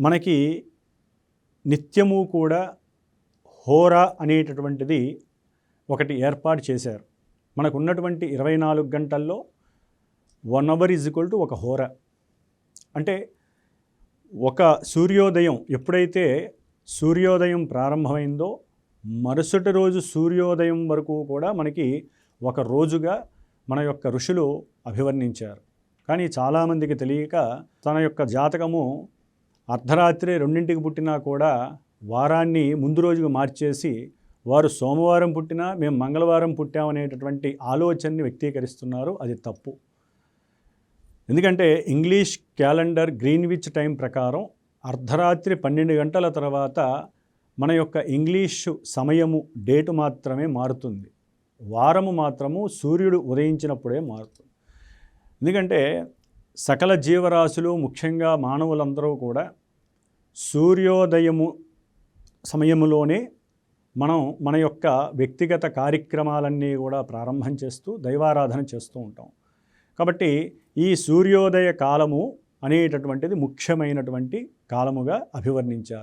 మనకి నిత్యము కూడా హోరా అనేటటువంటిది ఒకటి ఏర్పాటు చేశారు. మనకు ఉన్నటువంటి ఇరవై నాలుగు గంటల్లో one hour is equal to ఒక హోరా. అంటే ఒక సూర్యోదయం ఎప్పుడైతే సూర్యోదయం ప్రారంభమైందో మరుసటి రోజు సూర్యోదయం వరకు కూడా మనకి ఒక రోజుగా మన యొక్క ఋషులు అభివర్ణించారు. కానీ చాలామందికి తెలియక తన యొక్క జాతకము అర్ధరాత్రి రెండింటికి పుట్టినా కూడా వారాన్ని ముందు రోజుకు మార్చేసి వారు సోమవారం పుట్టినా మేము మంగళవారం పుట్టామనేటటువంటి ఆలోచనని వ్యక్తీకరిస్తున్నారు. అది తప్పు. ఎందుకంటే ఇంగ్లీష్ క్యాలెండర్ గ్రీన్విచ్ టైం ప్రకారం అర్ధరాత్రి పన్నెండు గంటల తర్వాత మన యొక్క ఇంగ్లీషు సమయము డేటు మాత్రమే మారుతుంది. వారము మాత్రము సూర్యుడు ఉదయించినప్పుడే మారుతుంది. ఎందుకంటే సకల జీవరాశులు ముఖ్యంగా మానవులందరూ కూడా సూర్యోదయము సమయంలోనే మనం మన యొక్క వ్యక్తిగత కార్యక్రమాలన్నీ కూడా ప్రారంభం చేస్తూ దైవారాధన చేస్తూ ఉంటాం. కాబట్టి ఈ సూర్యోదయ కాలము అనేటటువంటిది ముఖ్యమైనటువంటి కాలముగా అభివర్ణించారు.